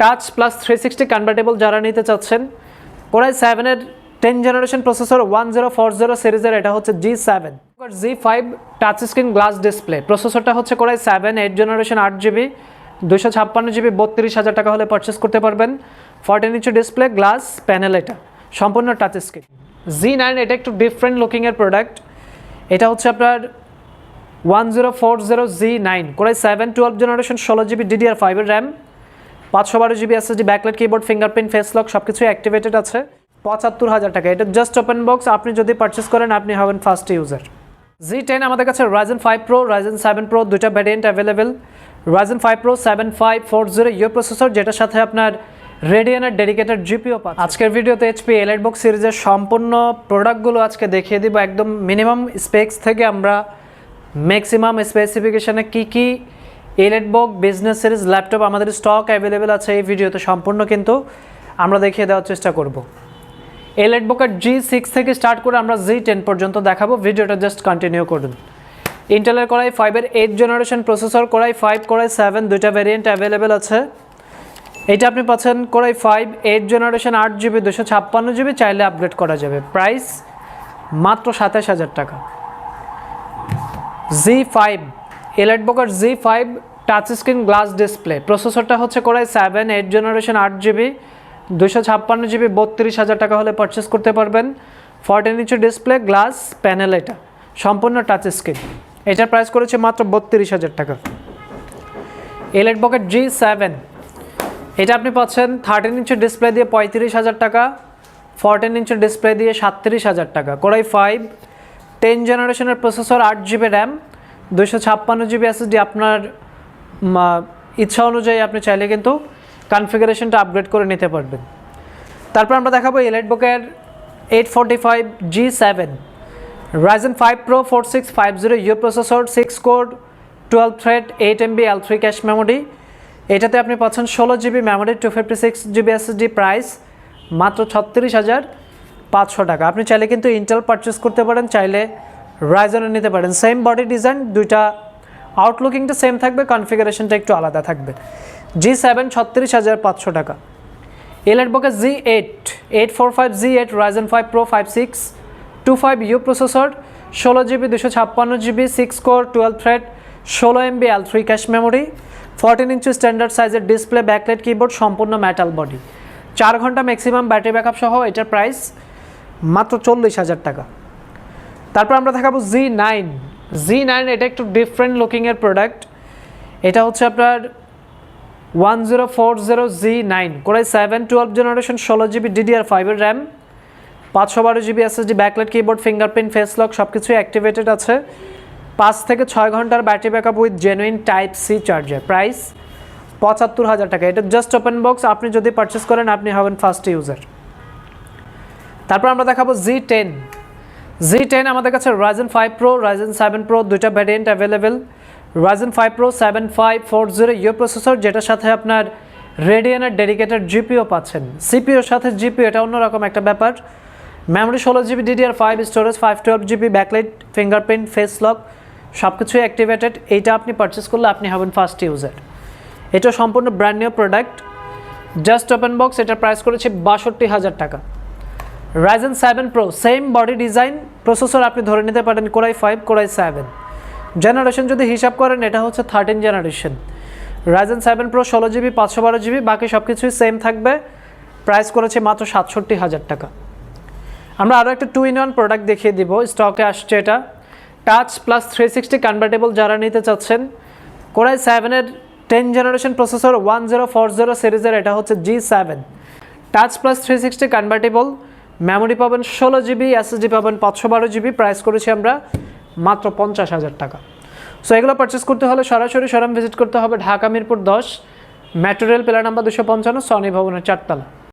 Touch plus three sixty convertible যারা নিতে চাচ্ছেন কোরাই সেভেনের ten generation processor one zero four zero সিরিজের, এটা হচ্ছে G seven G five touch screen glass display প্রসেসরটা হচ্ছে core i seven eight generation আট জিবি দুশো ছাপ্পান্ন জিবি বত্রিশ হাজার টাকা হলে পারচেস করতে পারবেন। Fourteen inch display glass panel এটা, সম্পূর্ণ টাচ স্ক্রিন জি নাইন এটা একটু ডিফারেন্ট লুকিংয়ের প্রোডাক্ট এটা হচ্ছে আপনার one zero four zero G nine core i seven twelve generation ষোলো জিবি ডিডিআর ফাইভের র্যাম পাঁচশো বারো GB SSD backlight keyboard fingerprint face lock সব কিছুই অ্যাক্টিভেটেড আছে। পঁচাত্তর হাজার টাকা। এটা জাস্ট ওপেন বক্স আপনি যদি পারচেস করেন, আপনি হবেন ফার্স্ট ইউজার জি টেন আমাদের কাছে Ryzen five pro Ryzen seven pro দুইটা variant available Ryzen five pro seven five four zero U processor যেটার সাথে আপনার রেডিয়ানের ডেডিকেটেড জিপিও পাচ্ছে। আজকের ভিডিওতে এইচপি এলাইট বক্স সিরিজের সম্পূর্ণ প্রোডাক্টগুলো আজকে দেখিয়ে দিব। একদম মিনিমাম স্পেক্স থেকে আমরা ম্যাক্সিমাম স্পেসিফিকেশানে কী কী এলেটবক বিজনেস সিরিজ ল্যাপটপ আমাদের স্টক অ্যাভেলেবেল আছে এই ভিডিওতে সম্পূর্ণ কিন্তু আমরা দেখিয়ে দেওয়ার চেষ্টা করব। এলেটবকের জি সিক্স থেকে স্টার্ট করে আমরা জি টেন পর্যন্ত দেখাবো। ভিডিওটা জাস্ট কন্টিনিউ করুন। ইন্টেলের করাই ফাইভের eight generation processor core i five core i seven দুইটা ভ্যারিয়েন্ট অ্যাভেলেবেল আছে। এটা আপনি পাচ্ছেন core i five eight generation আট জিবি দুশো ছাপ্পান্ন জিবি চাইলে আপগ্রেড করা যাবে। প্রাইস মাত্র সাতাশ হাজার টাকা। জি ফাইভ এলাইট বকার G five touch screen glass display প্রসেসরটা হচ্ছে core i seven eight generation আট জিবি দুশো ছাপ্পান্ন জিবি বত্রিশ হাজার টাকা হলে পারচেস করতে পারবেন। Fourteen inch display glass panel এটা। সম্পূর্ণ টাচ স্ক্রিন এটার প্রাইস করেছে মাত্র বত্রিশ হাজার টাকা। এলাইট বকেট জি সেভেন এটা আপনি পাচ্ছেন থার্টিন ইঞ্চি ডিসপ্লে দিয়ে পঁয়ত্রিশ হাজার টাকা ফোরটিন ইঞ্চি ডিসপ্লে দিয়ে সাতত্রিশ হাজার টাকা। কোরাই ফাইভ টেন জেনারেশনের প্রসেসর আট জিবি র্যাম দুশো ছাপ্পান্ন জিবি এসএসডি আপনার ইচ্ছা অনুযায়ী আপনি চাইলে কিন্তু কনফিগারেশনটা আপগ্রেড করে নিতে পারবেন। তারপর আমরা দেখাবো এলাইট বুকের eight forty five G seven Ryzen five pro four six five zero U processor six core twelve thread eight MB L three cache memory এটাতে আপনি পাচ্ছেন ষোলো GB memory two fifty six GB SSD price মাত্র ছত্রিশ হাজার পাঁচশো টাকা। আপনি চাইলে কিন্তু ইন্টেল পারচেস করতে পারেন, চাইলে রাইজনে নিতে পারেন। সেম বডি ডিজাইন দুইটা আউটলুকিংটা সেম থাকবে কনফিগারেশনটা একটু আলাদা থাকবে। জি সেভেন ছত্রিশ হাজার পাঁচশো টাকা। এলাইট বকে G eight eight four five G eight Ryzen five pro five six two five U processor ষোলো জিবি দুশো ছাপ্পান্ন GB six core twelve thread ষোলো MB L three cache memory fourteen inch standard সাইজের ডিসপ্লে ব্যাকলাইট কিবোর্ড সম্পূর্ণ metal body চার ঘণ্টা maximum battery backup সহ এটার প্রাইস মাত্র চল্লিশ হাজার টাকা। তারপর আমরা দেখাবো জি নাইন জি নাইন এটা একটু ডিফারেন্ট লুকিংয়ের প্রোডাক্ট এটা হচ্ছে আপনার one zero four zero G nine core i seven twelve generation ষোলো জিবি ডিডিআর ফাইভের র্যাম পাঁচশো বারো GB SSD backlight keyboard fingerprint face lock সব কিছুই অ্যাক্টিভেটেড আছে। পাঁচ থেকে ছয় ঘণ্টার battery backup with genuine type C charger price পঁচাত্তর হাজার টাকা। এটা জাস্ট ওপেন বক্স আপনি যদি পারচেস করেন, আপনি হবেন ফার্স্ট ইউজার তারপর আমরা দেখাবো জি টেন জি টেন আমাদের কাছে Ryzen five pro Ryzen seven pro দুইটা variant available Ryzen five pro seven five four zero U processor যেটার সাথে আপনার রেডিয়ানের ডেডিকেটেড জিপিও পাচ্ছেন। সিপিওর সাথে জিপিও এটা অন্যরকম একটা ব্যাপার। মেমোরি ষোলো GB DDR five storage five twelve GB backlight fingerprint face lock সব কিছুই অ্যাক্টিভেটেড এইটা আপনি পারচেস করলে আপনি হবেন ফার্স্ট ইউজার এটা সম্পূর্ণ brand new product just open box এটার প্রাইস করেছে বাষট্টি হাজার টাকা। Ryzen seven pro same body design processor আপনি ধরে নিতে পারেন core i five core i seven generation যদি হিসাব করেন, এটা হচ্ছে thirteen generation Ryzen seven pro ষোলো জিবি পাঁচশো বারো জিবি বাকি সব কিছুই সেম থাকবে। প্রাইস করেছে মাত্র সাতষট্টি হাজার টাকা। আমরা আরও একটা টু ইন ওয়ান প্রোডাক্ট দেখিয়ে দিব স্টকে আসছে এটা। Touch plus three sixty convertible যারা নিতে চাচ্ছেন কোরাই সেভেনের ten generation processor one zero four zero সিরিজের এটা হচ্ছে G seven touch plus three sixty convertible memory পাবেন ষোলো জিবি এসএসডি পাবেন পাঁচশো বারো জিবি প্রাইস করেছি আমরা মাত্র পঞ্চাশ হাজার টাকা। সো এগুলো পারচেস করতে হলে সরাসরি শোরুম ভিজিট করতে হবে ঢাকা মিরপুর দশ মেট্রো রেল পিলার নাম্বার দুশো পঞ্চান্ন সনি ভবনের চারতলা।